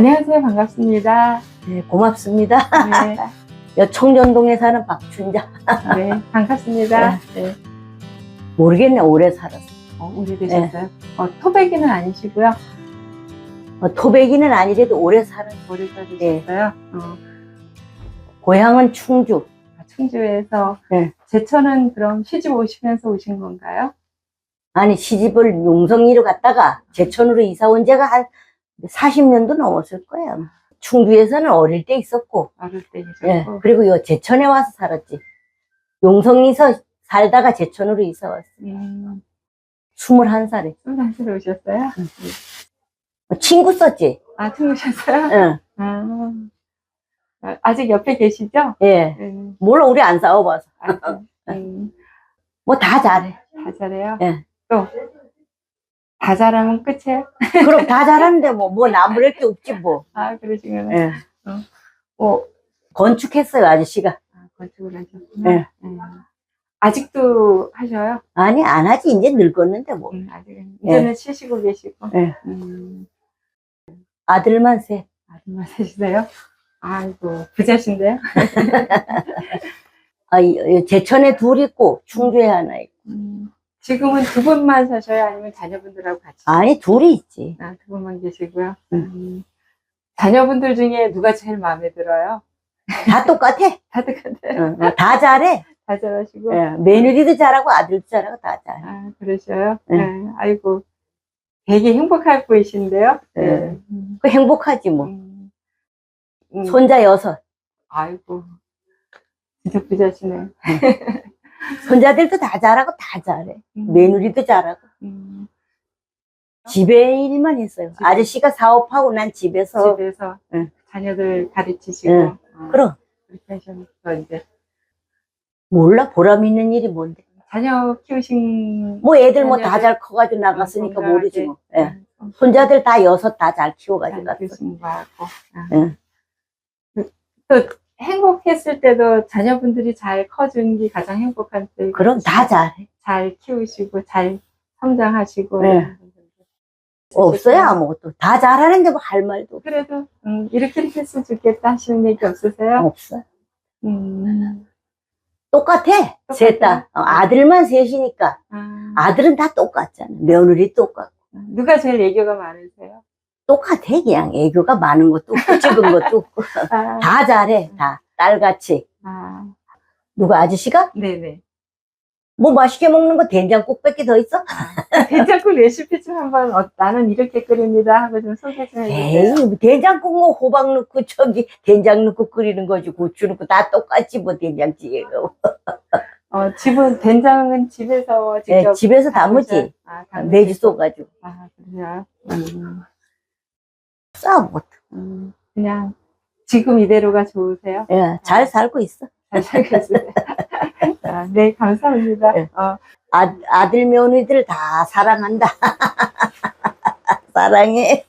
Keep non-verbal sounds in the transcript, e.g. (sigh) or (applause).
안녕하세요. 반갑습니다. 네, 고맙습니다. 네, (laughs) 여 청년동에 사는 박춘자. 네, 반갑습니다. 네. 모르겠네, 오래 살았어. 어, 오래되셨어요? 어, 토백이는 아니시고요. 어, 토백이는 아니래도 오래 살았어. 오래 살으셨어요. 어, 고향은 충주. 아, 충주에서 네. 제천은 그럼 시집 오시면서 오신 건가요? 아니, 시집을 용성리로 갔다가 제천으로 이사 온 지가 한 40년도 넘었을 거야. 충주에서는 어릴 때 있었고, 어릴 때 예, 계셨고. 그리고 요 제천에 와서 살았지. 용성리서 살다가 제천으로 이사 왔어. 음, 21살에. 술한술 오셨어요? 친구 썼지? 아, 친구셨어요? 응, 아, 아, 아직 옆에 계시죠? 예. 음, 몰라, 우리 안 싸워봐서. (laughs) 아직, 음, 뭐다 잘해. 다 잘해요? 예. 또, 다 잘하면 끝이에요? 그럼 다 잘하는데 뭐, 뭐 (laughs) 나무랄 게 없지 뭐. 아, 그러시구나. 예. 어, 건축했어요, 아저씨가. 아, 건축을 하셨구나. 네. 음. 아직도 하셔요? 아니, 안 하지. 이제 늙었는데 뭐. 음, 아직은. 이제는 쉬시고 계시고. 네. 음, 아들만 셋. 아줌마 세시세요? 아이고, 부자신데요? (laughs) 아, 이- 이 제천에 둘 있고, 충주에 하나 있고. 음, 지금은 두 분만 사셔요? 아니면 자녀분들하고 같이? 아니, 둘이 있지. 아, 두 분만 계시고요. 음. 음, 자녀분들 중에 누가 제일 마음에 들어요? 다 똑같아. 다들 같아요. 어, 어, 다 잘해. 다 잘하시고. 예, 며느리도 잘하고 아들도 잘하고 다 잘해. 아, 그러셔요? 네. 네. 아이고, 되게 행복할 보이신데요? 네. 음, 그 행복하지 뭐. 음, 음, 손자 여섯. 아이고, 진짜 부자시네. 손자들도 다 잘하고 다 잘해. 음, 며느리도 잘하고. 음, 집에 일만 했어요. 집에. 아저씨가 사업하고 난 집에서. 집에서 응. 자녀들 가르치시고. 응. 어, 그럼, 그렇게 하셔서 이제 몰라. 보람 있는 일이 뭔데. 자녀 키우신. 뭐 애들 뭐 다 잘 커가지고 나갔으니까 건강하게, 모르지 뭐. 예. 음, 손자들 다 여섯 다 잘 키워가지고 잘 갔어. 키우신 거 같고. 응. 또 행복했을 때도 자녀분들이 잘 커준 게 가장 행복한 때. 그럼 다 잘해. 잘 키우시고 잘 성장하시고. 네. 없어요 아무것도. 다 잘하는데 뭐 할 말도. 그래도 음, 이렇게 이렇게 했으면 좋겠다 하시는 얘기 없으세요? 없어. 음. 똑같아. 셋 다. 어, 아들만 셋이니까. 아, 아들은 다 똑같잖아. 며느리 똑같고. 누가 제일 애교가 많으세요? 똑같아. 그냥 애교가 많은 것도 없고 적은 것도 없고. 아, (laughs) 다 잘해. 다. 딸같이. 아, 누가 아저씨가? 네네. 뭐 맛있게 먹는 거 된장국 밖에 더 있어? (laughs) 된장국 레시피 좀 한번 어, 나는 이렇게 끓입니다 하고 좀 소개 좀 해주세요. 에이, 된장국 뭐 호박 넣고 저기 된장 넣고 끓이는 거지. 고추 넣고 다 똑같지 뭐 된장찌개가. 어, 집은 된장은 집에서 예, 직접 집에서 담으지. 아, 담으세요? 매주 쏘가지고. 아, 그래요. 음, 싸 뭐. 음, 그냥 지금 이대로가 좋으세요? 예, 잘 살고 있어. 잘 살겠어요. (laughs) 아, 네, 감사합니다. 네. 어, 아, 아들 며느리들 다 사랑한다. (laughs) 사랑해.